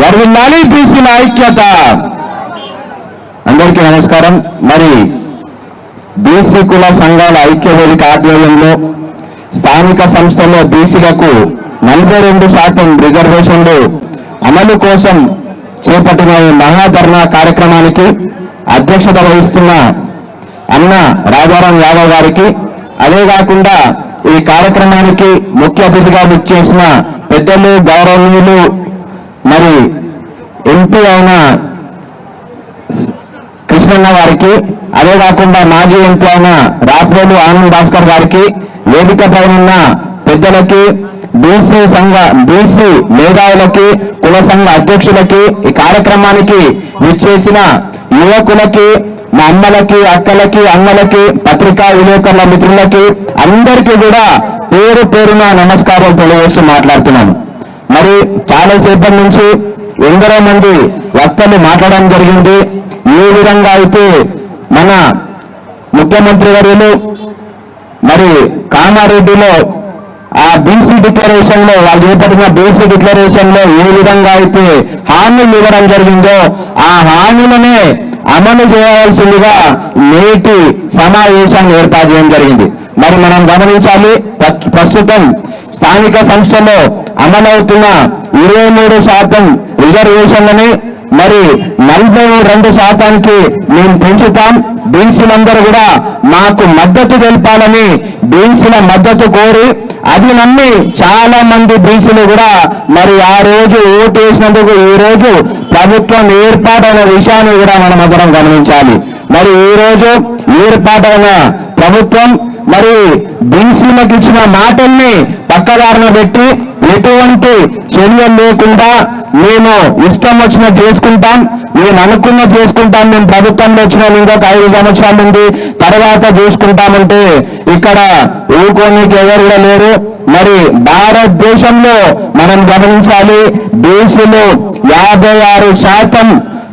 వర్దిల్లాలి బీసీల ఐక్యత. అందరికీ నమస్కారం. మరి బీసీ కుల సంఘాల ఐక్య వేదిక ఆధ్వర్యంలో స్థానిక సంస్థల్లో బీసీలకు నలభై రెండు శాతం రిజర్వేషన్లు అమలు కోసం చేపట్టిన ఈ మహాధర్నా కార్యక్రమానికి అధ్యక్షత వహిస్తున్న అన్న రాజారాం యాదవ్ గారికి అదే కాకుండా ఈ కార్యక్రమానికి ముఖ్య అతిథిగా విచ్చేసిన పెద్దలు గౌరవనీయులు ఎంపీ అయిన కృష్ణన్న గారికి అదే కాకుండా మాజీ ఎంపీ అయిన రాప్రోలు ఆనంద్ భాస్కర్ గారికి వేదిక పైన పెద్దలకి బీసీ సంఘ బీసీ మేధావులకి కుల సంఘ అధ్యక్షులకి ఈ కార్యక్రమానికి విచ్చేసిన యువకులకి మా అమ్మలకి అక్కలకి అన్నలకి పత్రికా విలేకరుల మిత్రులకి అందరికీ కూడా పేరు పేరున నమస్కారం తెలియజేస్తూ మాట్లాడుతున్నాను. మరి చాలా సేపటి నుంచి ఎందరో మంది వక్తలు మాట్లాడడం జరిగింది. ఏ విధంగా అయితే మన ముఖ్యమంత్రి వర్యులు మరి కామారెడ్డిలో ఆ బీసీ డిక్లరేషన్లో వాళ్ళు చేపట్టిన బీసీ డిక్లరేషన్లో ఏ విధంగా అయితే హామీలు ఇవ్వడం జరిగిందో ఆ హామీలనే అమలు చేయవలసిందిగా నేటి సమావేశాన్ని ఏర్పాటు చేయడం జరిగింది. మరి మనం గమనించాలి ప్ర- ప్రస్తుతం స్థానిక సంస్థలో అమలవుతున్న ఇరవై మూడు శాతం రిజర్వేషన్లని మరి నలభై రెండు శాతానికి మేము పెంచుతాం. బీసీలందరూ కూడా మాకు మద్దతు తెలపాలని బీసీల మద్దతు కోరి అది నమ్మి చాలా మంది బీసీలు కూడా మరి ఆ రోజు ఓటు వేసినందుకు ఈ రోజు ప్రభుత్వం ఏర్పాటైన విషయాన్ని కూడా మనం అందరం గమనించాలి. మరి ఈ రోజు ఏర్పాటైన ప్రభుత్వం మరి బీసీలకు ఇచ్చిన మాటల్ని పక్కదారిన పెట్టి ఎటువంటి చర్యలు లేకుండా మేము ఇష్టం వచ్చిన చేసుకుంటాం మేము అనుకున్న చేసుకుంటాం మేము ప్రభుత్వంలో వచ్చిన ఇంకొక ఐదు సంవత్సరాలు ఉంది తర్వాత చూసుకుంటామంటే ఇక్కడ ఊకోనికి ఎవరు కూడా లేరు. మరి భారతదేశంలో మనం గమనించాలి బీసీలు యాభై ఆరు శాతం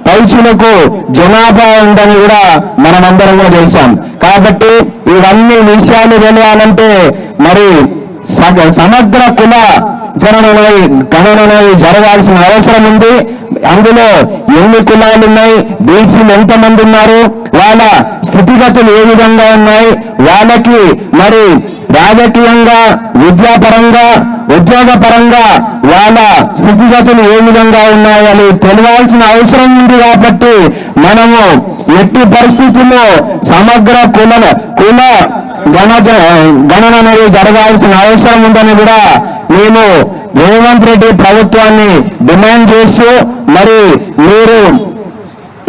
పైచులకు జనాభా ఉందని కూడా మనమందరం కూడా తెలిసాం. కాబట్టి ఇవన్నీ విషయాలు తెలియాలంటే మరి సగ- సమగ్ర కుల జననమై గణనమై జరగాల్సిన అవసరం ఉంది. అందులో ఎన్ని కులాలు ఉన్నాయి? బీసీలు ఎంతమంది ఉన్నారు? వాళ్ళ స్థితిగతులు ఏ విధంగా ఉన్నాయి? వాళ్ళకి మరి రాజకీయంగా విద్యాపరంగా ఉద్యోగ పరంగా వాళ్ళ స్థితిగతులు ఏ విధంగా ఉన్నాయని తెలియాల్సిన అవసరం ఉంది కాబట్టి మనము ఎట్టి పరిస్థితుల్లో సమగ్ర కుల కుల గణ గణన అనేది జరగాల్సిన అవసరం ఉందని కూడా మేము రేవంత్ రెడ్డి ప్రభుత్వాన్ని డిమాండ్ చేస్తూ మరి మీరు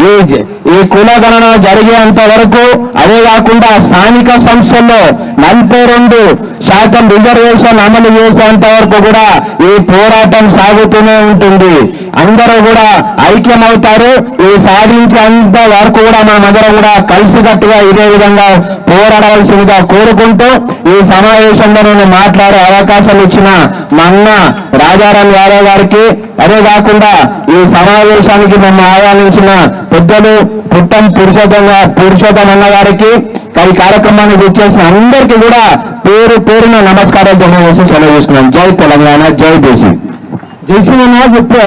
ఈ ఈ కుల గణన జరిగేంత వరకు అదే కాకుండా స్థానిక సంస్థల్లో నలభై రెండు శాతం రిజర్వేషన్ అమలు చేసేంత వరకు కూడా ఈ పోరాటం సాగుతూనే ఉంటుంది. అందరూ కూడా ఐక్యమవుతారు. ఈ సాధించేంత వరకు కూడా మనమందరం కూడా కలిసికట్టుగా ఇదే విధంగా పోరాడవలసిందిగా కోరుకుంటూ ఈ సమావేశంలో నేను మాట్లాడే అవకాశం ఇచ్చిన మా అన్న రాజారాం యాదవ్ గారికి అదే కాకుండా ఈ సమావేశానికి మేము ఆహ్వానించిన పెద్దలు పుట్టం పురుషోత్తమ పురుషోత్తమ అన్న గారికి ఈ కార్యక్రమానికి వచ్చేసిన అందరికీ కూడా పేరు పేరున నమస్కారాలు తెలియజేసి సెలవు చేసుకున్నాం. జై తెలంగాణ జై బీసీ. జై శ్రీనాథ్